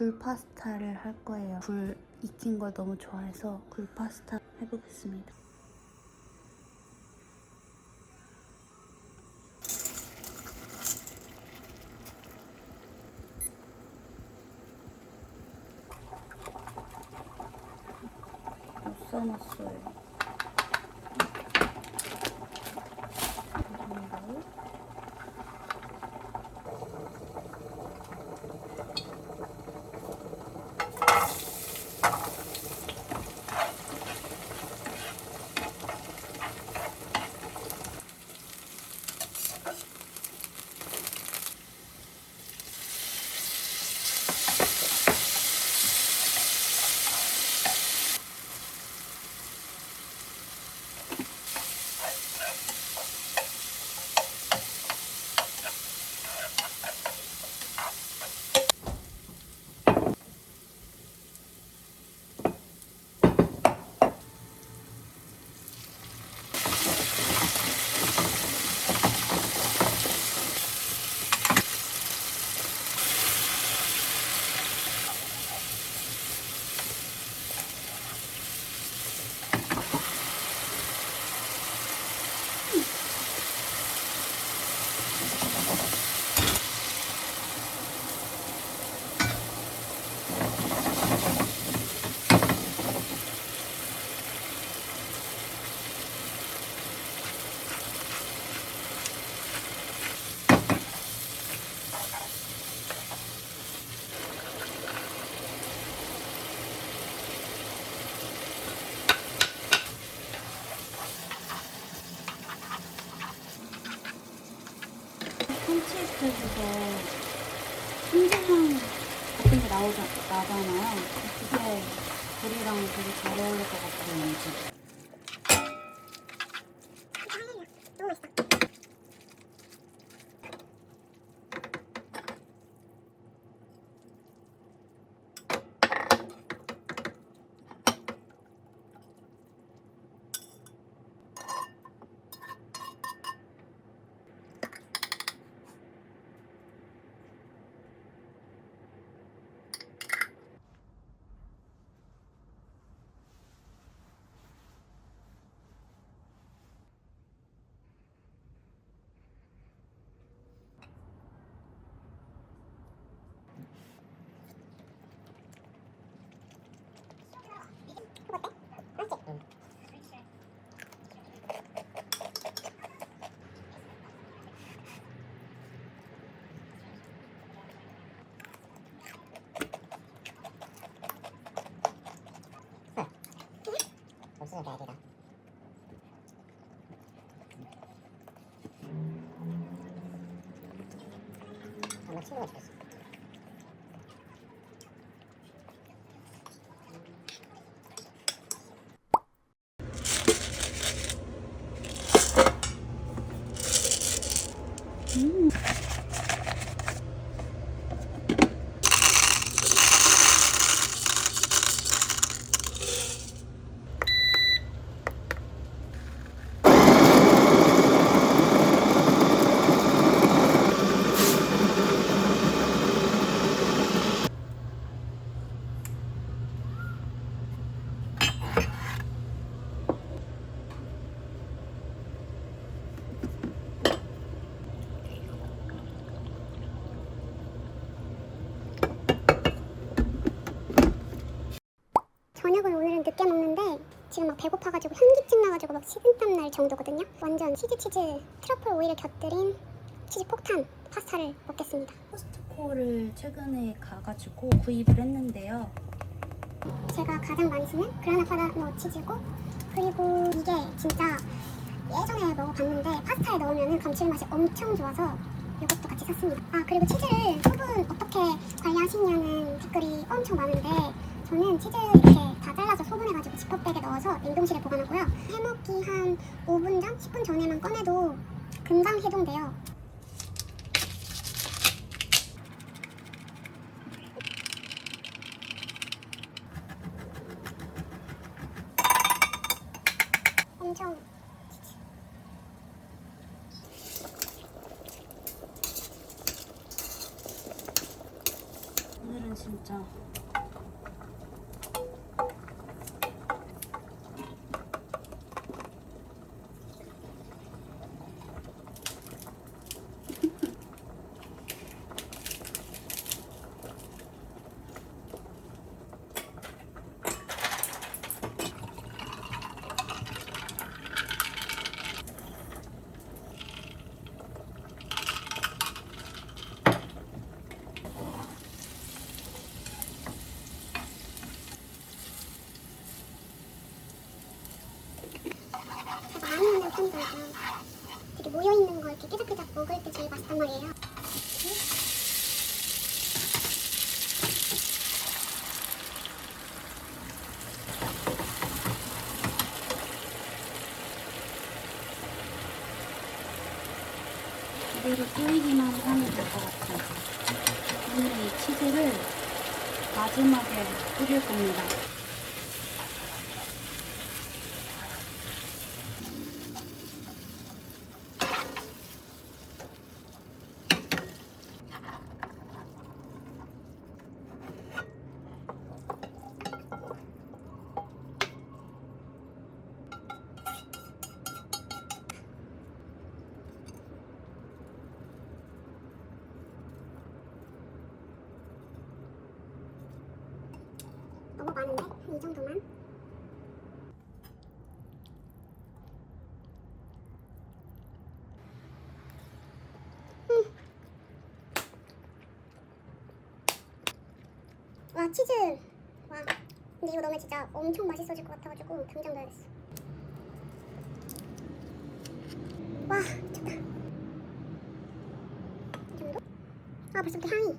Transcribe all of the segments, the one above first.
굴 파스타를 할 거예요. 굴 익힌 걸 너무 좋아해서 굴 파스타 해보겠습니다. 못 써놨어요. 콘치에스에서 순대향 같은 게 나오자, 나잖아요. 그게 굴이랑 되게 잘 어울릴 것 같아요, 왠지. 없으면 대학이다. 아마 친구가 죽었어. 저녁을 오늘은 늦게 먹는데 지금 막 배고파가지고 현기증 나가지고 막 식은땀 날 정도거든요. 완전 치즈 치즈 트러플 오일을 곁들인 치즈 폭탄 파스타를 먹겠습니다. 코스트코를 최근에 가가지고 구입을 했는데요. 제가 가장 많이 쓰는 그라나 파다노 치즈고 그리고 이게 진짜 예전에 먹어봤는데 파스타에 넣으면 감칠맛이 엄청 좋아서 이것도 같이 샀습니다. 아 그리고 치즈를 소분 어떻게 관리하시냐는 댓글이 엄청 많은데 저는 치즈 이렇게 다 잘라서 소분해가지고 지퍼백에 넣어서 냉동실에 보관하고요. 해먹기 한 5분 전, 10분 전에만 꺼내도 금방 해동돼요. 엄청 오늘은 진짜 진짜. 제가 많이 있는 편이니까 되게 모여있는 거 이렇게 끄적끄적 먹을 때 제일 맛있단 말이에요. 이대로 쪼이기만 하면 될 것 같아요. 오늘 이 치즈를 마지막에 뿌릴 겁니다. 너무 많은데? 한 이 정도만? 음. 와 치즈 와 근데 이거 넣으면 진짜 엄청 맛있어질 것 같아가지고 당장 넣어야겠어. 와 미쳤다. 이 정도? 아 벌써부터 향이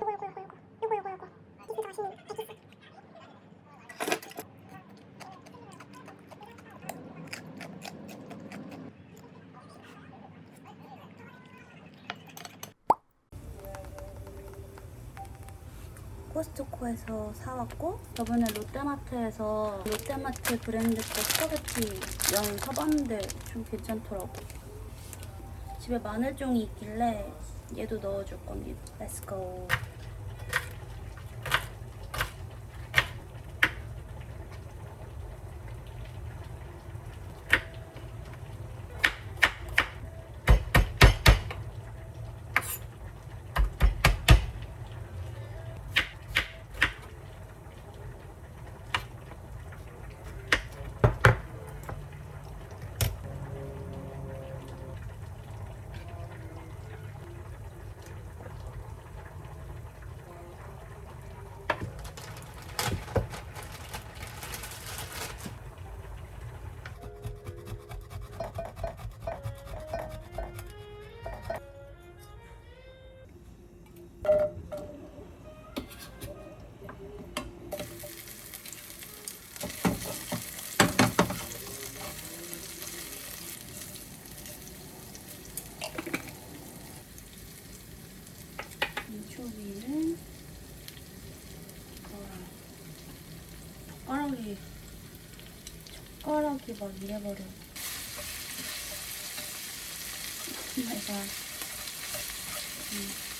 요거 요거 요거 요거 요거 요거 이게 더 맛있는 알겠어 코스트코에서 사왔고 저번에 롯데마트에서 롯데마트 브랜드 거 스파게티 면 사봤는데 좀 괜찮더라고. 집에 마늘종이 있길래 얘도 넣어줄 겁니다. 안 젓가락이 젓가락이 막 이래버려 내가 음.